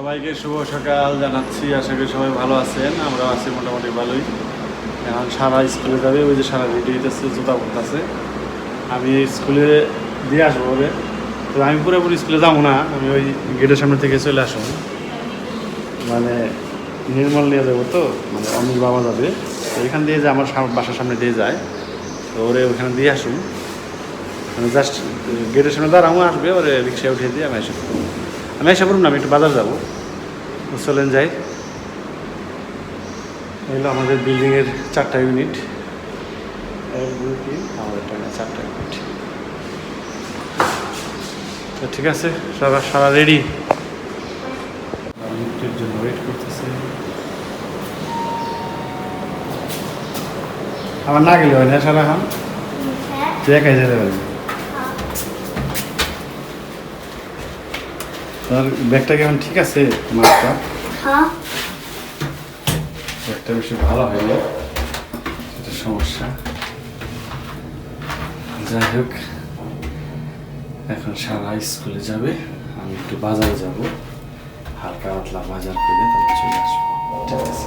সবাইকে শুভ সকাল জানাচ্ছি। আশা করি সবাই ভালো আছেন। আমরা আছি মোটামুটি ভালোই। এখন সারা স্কুলে যাবে, ওই যে সারা রেডি হইতেছে, জুতা পড়তেছে আমি স্কুলে দিয়ে আসব ওরে তো আমি পুরোপুরি স্কুলে যাব না, আমি ওই গেটের সামনে থেকে চলে আসব। মানে নির্মল নিয়ে যাব তো মানে অমির বাবা যাবে। তো এখান দিয়ে যে আমার বাসার সামনে দিয়ে যায়, তো ওরে ওখানে দিয়ে আসুন। মানে জাস্ট গেটের সামনে দাঁড়াবো, আসবে, ওরে রিক্সায় উঠিয়ে দিয়ে আমি এসে। আমি এসে পড়ুন না আমি একটু বাজার যাব। চলেন যাই। এগুলো আমাদের বিল্ডিংয়ের চারটা ইউনিট এক দুই তিন আমাদের চারটা ইউনিট তো ঠিক আছে সবার সারা রেডি লিফটের জন্য ওয়েট করতেছে। আমার না গেলে হয় না সারা এখন তুই একাই যেতে পারবি? তোর ব্যাগটা কেমন ঠিক আছে মাছটা হ্যাঁ। একটা বেশি ভালো হয়নি সেটা সমস্যা। যাই হোক এখন সারা স্কুলে যাবে আমি একটু বাজারে যাব। হালকা পাতলা বাজার করে তারপর চলে আসব। ঠিক আছে?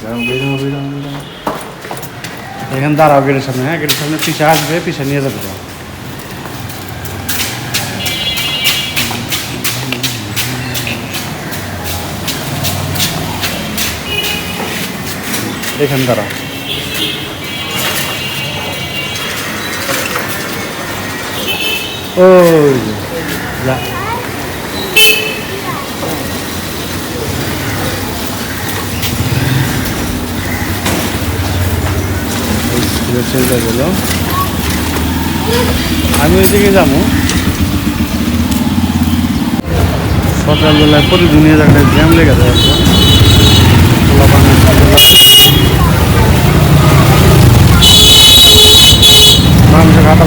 যাও বেরো বেরো বেরো। এখানে দাঁড়াও গেটের সামনে হ্যাঁ গেটের সামনে পিসা আসবে পিসা নিয়ে যাবে। তো এখানে দাঁড়াও ওই যে, যা ওই স্কুলে চলে গেল আমি ওইদিকে যাব। সকালবেলায় প্রতিদিনের একটা জ্যাম লেগে যায়। মানুষের একটা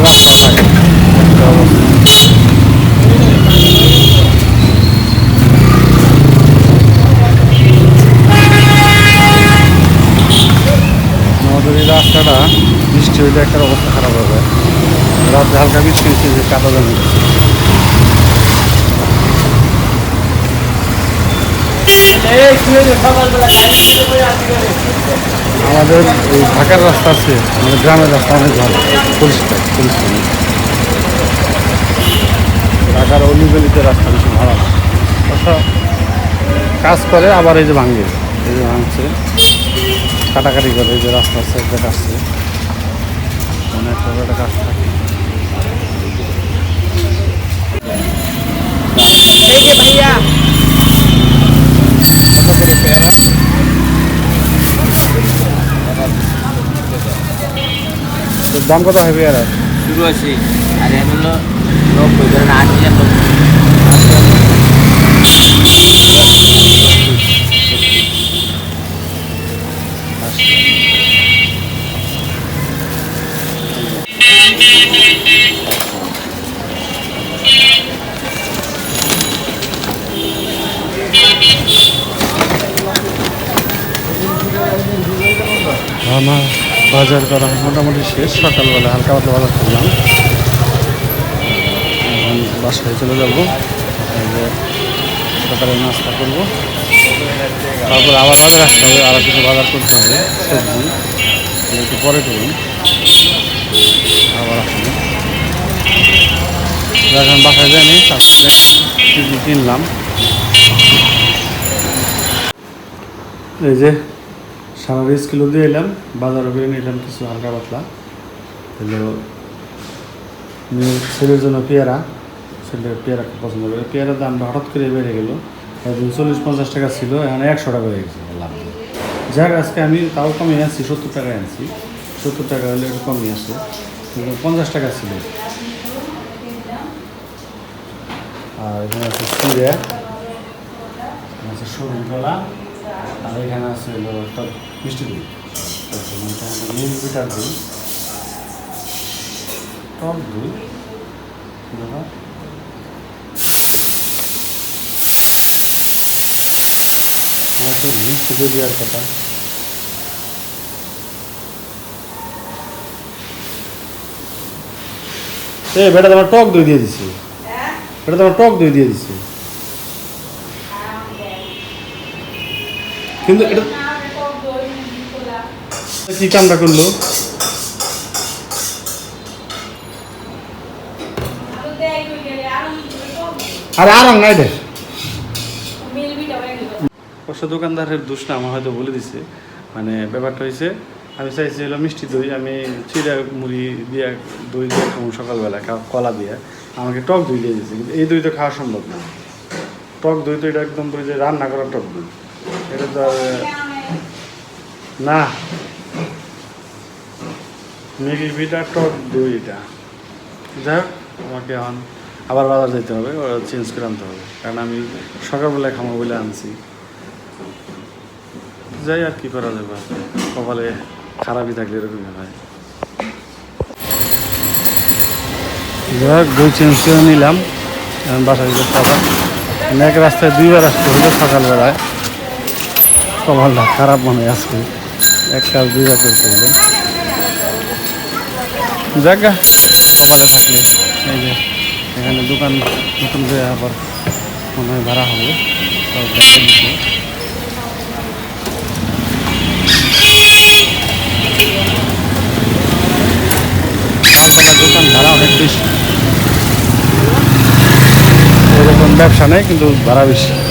আমাদের এই রাস্তাটা, বৃষ্টি হইলে একটা অবস্থা খারাপ হবে। রাত হালকা বৃষ্টি কাদা জমি আমাদের ঢাকার রাস্তা আছে, আমাদের গ্রামের রাস্তা অনেক ভালো, পরিষ্কার পরিষ্কার ঢাকার অলিগলিতে রাস্তা বেশি ভালো কাজ করে, আবার এই যে ভাঙে, এই যে ভাঙছে। কাটাকাটি করে, এই যে রাস্তা আছে, একটা কাটছে অনেক একটা কাজ থাকে। ভাইয়া দাম কত হবে আর শুরু আছে আর এখন নব্বই ধরেন আশি আর মোটামুটি শেষ, সকালবেলা হালকা পাতলা বাজার করলাম। বাসায় চলে যাব সকালে নাস্তা করব। তারপর আবার বাজার আসতে হবে আরও কিছু বাজার করতে হবে, সবজি একটু পরে করুন আবার আসব। তো এখন বাসায় যাইনি, তারপরে কিনলাম। এই যে সারা বিশ কিলো দিয়ে এলাম বাজারে করে নিলাম কিছু হালকা পাতলা। হলো ছেলের জন্য পেয়ারা ছেলে পেয়ারা খুব পছন্দ করে। পেয়ারার দামটা হঠাৎ করে বেড়ে গেলো। একদিন চল্লিশ পঞ্চাশ টাকা ছিল, এখন একশো টাকা হয়ে গেছে, লাভ যাক, আজকে আমি তাও কমিয়ে আনছি, সত্তর টাকায় আনছি। সত্তর টাকা হলে একটু কমিয়ে আসে। পঞ্চাশ টাকা ছিল। আর এখানে আছে চিড়ে আছে সবুজ কলা আর এখানে আছে একটা মিষ্টি দই আচ্ছা এটা হলো মিল বিটার দই টক দই দাদা? একটু ঘি ছিটে দেওয়ার কথা। এ, বেটা, তোমার টক দই দিয়ে দিছি। এটা তোমার টক দই দিয়ে দিছি। কিন্তু এটা কামটা করল? আরে আরাম নাই রে দোকানদারের দোষ না আমার হয়তো বলে দিছে। মানে ব্যাপারটা হয়েছে আমি চাইছি হলো মিষ্টি দই, আমি চিড়া মুড়ি দিয়ে দই দিয়ে খাব সকালবেলা কলা দিয়ে। আমাকে টক দই দিয়ে দিয়েছে কিন্তু এই দই তো খাওয়া সম্ভব না। টক দই তো এটা একদম রান্না করা টক দই। এটা তো না। মেগি ভিটা টক দই এটা। যাই হোক, আমাকে এখন আবার বাজার যেতে হবে চেঞ্জ করে আনতে হবে। কারণ আমি সকালবেলায় খামো বলে আনছি। যাই আর কি করা যাবে কপালে খারাপই থাকলে এরকমই হয়। যাই হোক, দই চেঞ্জ করে নিলাম। বাসায় যেতে হবে। এক রাস্তায় দুইবার আসতে হলো সকালবেলায়। কপালটা খারাপ মনে আজকে। এক কাজ দুইবার করতে হলো জায়গা? কপালে থাকলে। এই যে, এখানে দোকান নতুন করে আবার মনে হয় ভাড়া হবে। দোকান ভাড়া অনেক বেশি। ব্যবসা নেই, কিন্তু ভাড়া বেশি।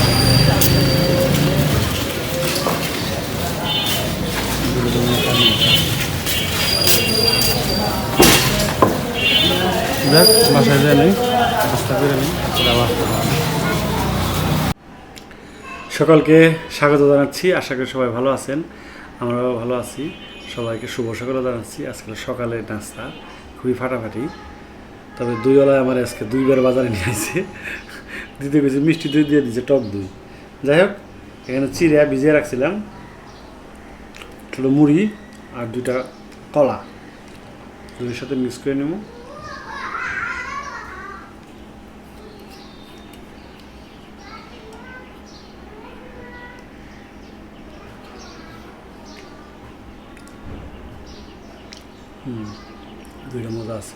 যাক বাসায় যায় নেই করে সকলকে স্বাগত জানাচ্ছি, আশা করি সবাই ভালো আছেন। আমরাও ভালো আছি। সবাইকে শুভ সকালে জানাচ্ছি। আজকে সকালে নাস্তা, খুবই ফাটাফাটি। তবে দুইওয়ালায় আমার আজকে দুইবার বাজারে নিয়ে আসছে দিতে গেছে মিষ্টি দই দিয়ে দিয়েছে টক দই। যাই হোক, এখানে চিড়া ভিজিয়ে রাখছিলাম। ছোটো মুড়ি আর দুইটা কলা। দুইয়ের সাথে মিক্স করে নেব। হুম দুইটা মজা আছে।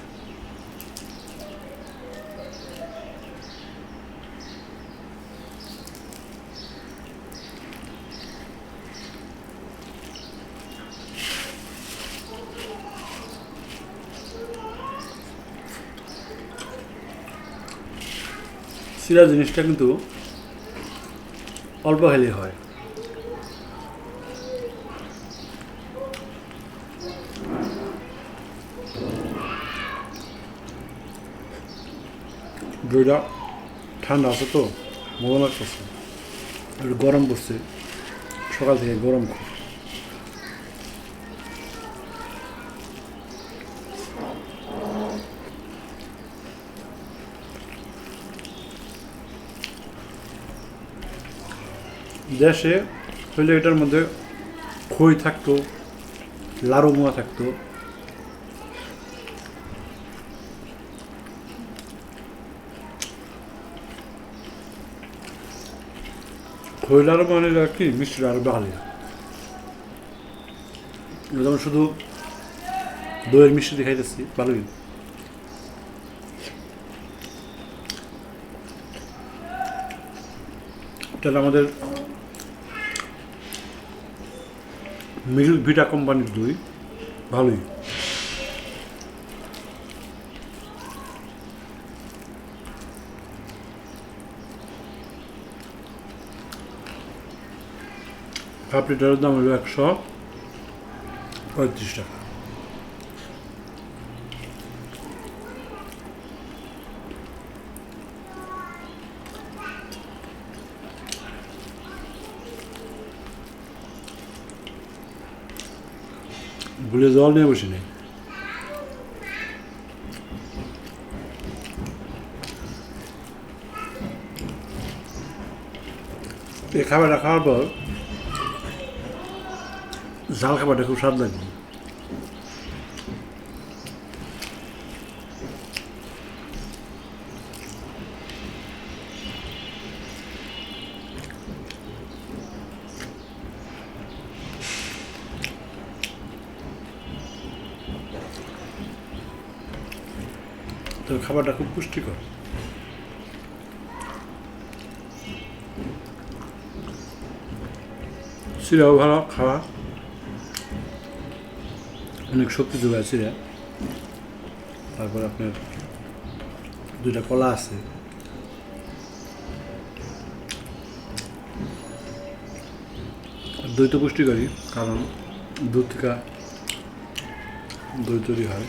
সিরা জিনিসটা কিন্তু অল্প হেলি হয়। দইটা ঠান্ডা আছে তো মজা লাগতেছে একটু গরম পড়ছে সকাল থেকে গরম খুব দেশে হইলে এটার মধ্যে খই থাকতো লাড়ু মোয়া থাকতো খই লাড়ু মানে কি মিষ্টি আরও ভালো যেমন শুধু দইয়ের মিষ্টি দেখাইতেছি ভালোই এটা আমাদের মিডল ভিটা কোম্পানির দই ভালোই লিটারের দাম হলো একশো পঁয়ত্রিশ টাকা ভুলে জল নিয়ে বসে নেই এই খাবারটা খাওয়ার পর ঝাল খাবারটা খুব স্বাদ লাগে তো খাবারটা খুব পুষ্টিকর চিরাও ভালো খাওয়া অনেক শক্তি যোগায় চিরা তারপর আপনার দুইটা কলা আছে। দই তো পুষ্টিকরই, কারণ দুধ থেকে দই তৈরি হয়।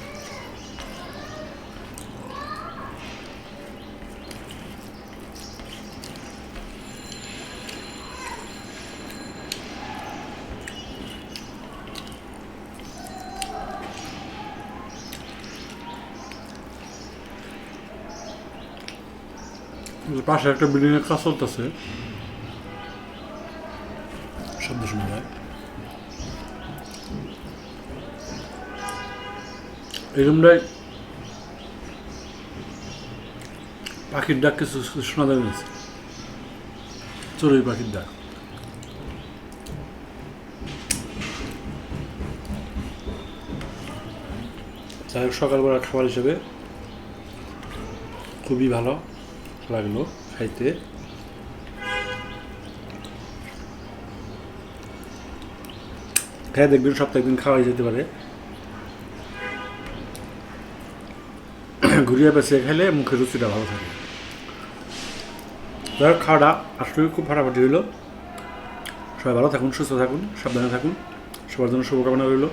পাশে একটা বিল্ডিং এর কাজ চলতেছে। শব্দ শোনা যায় এই রুমটায় পাখির ডাক কিছু শোনা যাবে না। চড়ুই পাখির ডাক। যাই হোক সকালবেলা খাবার হিসেবে খুবই ভালো। লাগল খাইতে। খাই দেখবেন সপ্তাহে একদিন খাওয়াই যেতে পারে। ঘুরিয়ে পেঁচিয়ে খেলে মুখের রুচিটা ভালো থাকে। হোক, খাওয়াটা আসলে খুব ফাটাফাটি হইল। সবাই ভালো থাকুন, সুস্থ থাকুন, সাবধানে থাকুন। সবার জন্য শুভকামনা রইল।